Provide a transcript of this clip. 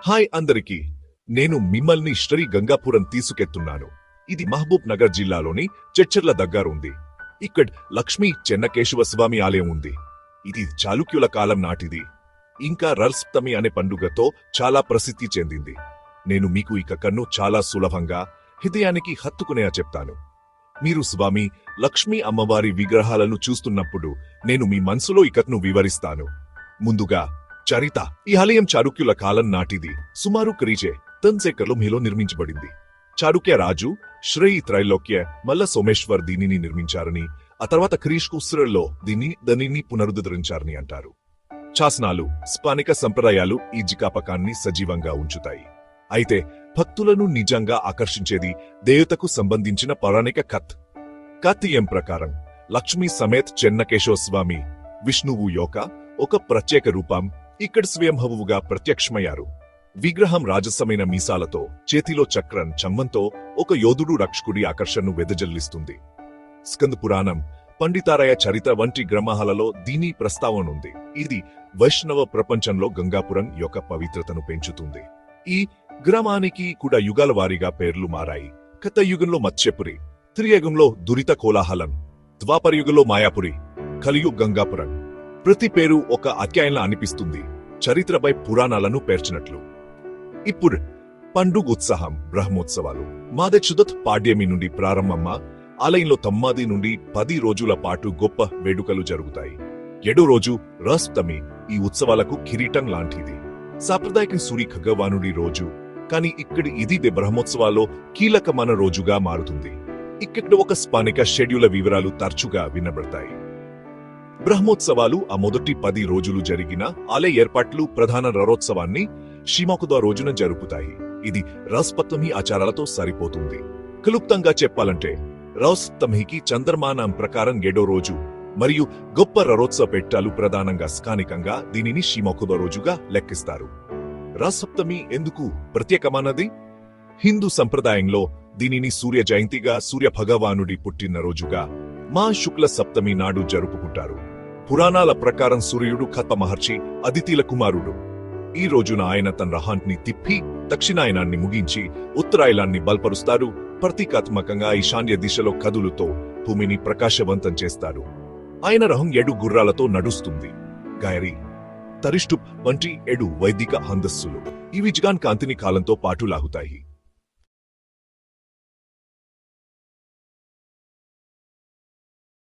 Hi అందరికీ. నేను మిమ్మల్ని శ్రీ గంగాపురం తీసుకెత్తున్నాను. ఇది మహబూబ్ నగర్ జిల్లాలోని చెచ్చర్ల దగ్గర ఉంది. ఇక్కడ లక్ష్మీ చెన్నకేశవ స్వామి ఆలయం ఉంది. ఇది చాళుక్యుల కాలం నాటిది. ఇంకా రల్సప్తమి అనే పండుగతో చాలా ప్రసిద్ధి చెందింది. నేను మీకు ఇక కన్ను చాలా సులభంగా హృదయానికి హత్తుకునేలా చెప్తాను. మీరు స్వామి లక్ష్మీ అమ్మవారి విగ్రహాలను చూస్తున్నప్పుడు నేను మీ మనసులో ఇకత్ను వివరిస్తాను. ముందుగా చరిత ఈ ఆలయం చారుక్యుల కాలం నాటిది. సుమారు క్రీజే తన్సేకర్లో మీలో నిర్మించబడింది. చారుక్య రాజు శ్రేయి త్రైలోక్య మల్ల సోమేశ్వర్ దీనిని నిర్మించారని ఆ తర్వాత క్రీష్కుస్రలో దీన్ని దానిని పునరుద్ధరించారని అంటారు. శాసనాలు స్థానిక సంప్రదాయాలు ఈ జికాపకాన్ని సజీవంగా ఉంచుతాయి. అయితే భక్తులను నిజంగా ఆకర్షించేది దేవతకు సంబంధించిన పౌరాణిక కథ్. కథ్యం ప్రకారం లక్ష్మీ సమేత్ చెన్నకేశవ స్వామి విష్ణువు యొక్క ఒక ప్రత్యేక రూపం ఇక్కడ స్వయంభవుగా ప్రత్యక్షమయ్యారు. విగ్రహం రాజసమైన మీసాలతో చేతిలో చక్రం చమ్మంతో ఒక యోధుడు రక్షకుడి ఆకర్షణను వెదజల్లిస్తుంది. స్కంద పురాణం పండితారయ చరిత్ర వంటి గ్రంథాలలో దీని ప్రస్తావనుంది ఇది వైష్ణవ ప్రపంచంలో గంగాపురం యొక్క పవిత్రతను పెంచుతుంది. ఈ గ్రామానికి కూడా యుగాల వారీగా పేర్లు మారాయి. కథ యుగంలో మత్స్యపురి త్రియుగంలో దురిత కోలాహలం ద్వాపరయుగంలో మాయాపురి కలియుగ్ గంగాపురం. ప్రతి పేరు ఒక అధ్యాయంలా అనిపిస్తుంది. చరిత్రపై పురాణాలను పేర్చినట్లు. ఇప్పుడు పండుగ ఉత్సాహం బ్రహ్మోత్సవాలు. మాదే పాడ్యమి నుండి ప్రారంభమ్మ ఆలయంలో తమ్మాది నుండి పది రోజుల పాటు గొప్ప వేడుకలు జరుగుతాయి. ఏడో రోజు రస్తమి ఈ ఉత్సవాలకు కిరీటం లాంటిది. సాంప్రదాయక సూరి ఖగవానుడి రోజు. కానీ ఇక్కడ ఇది బ్రహ్మోత్సవాల్లో కీలకమైన రోజుగా మారుతుంది. ఇక్కడ ఒక స్థానిక షెడ్యూల వివరాలు తరచుగా వినబడతాయి. బ్రహ్మోత్సవాలు ఆ మొదటి పది రోజులు జరిగిన ఆలయ ఏర్పాట్లు ప్రధాన రథోత్సవాన్ని షిమోకుద రోజున జరుపుతాయి. ఇది రస్పత్తమి ఆచారాలతో సరిపోతుంది. క్లుప్తంగా చెప్పాలంటే రౌస్తమికి చంద్రమానం ప్రకారం ఏడో రోజు మరియు గొప్ప రరోత్సవ పెట్టాలు ప్రధానంగా స్థానికంగా దీనిని షిమోకుద రోజుగా లెక్కిస్తారు. రసప్తమి ఎందుకు ప్రత్యేకమైనది? హిందూ సంప్రదాయంలో దీనిని సూర్య జయంతిగా సూర్య భగవానుడి పుట్టిన రోజుగా మా శుక్ల సప్తమి నాడు జరుపుకుంటారు. పురాణాల ప్రకారం సూర్యుడు కథ మహర్షి అదితిల కుమారుడు. ఈ రోజున ఆయన తన రహాంట్ని తిప్పి దక్షిణాయనాన్ని ముగించి ఉత్తరాయణాన్ని బల్పరుస్తారు. ప్రతీకాత్మకంగా ఈశాన్య దిశలో కదులుతో భూమిని ప్రకాశవంతం చేస్తారు. ఆయన రహం ఏడు గుర్రాలతో నడుస్తుంది. గాయరి తరిష్టు వంటి ఏడు వైదిక హందస్సులు ఇవి జిగాన్ కాంతిని కాలంతో పాటు లాగుతాయి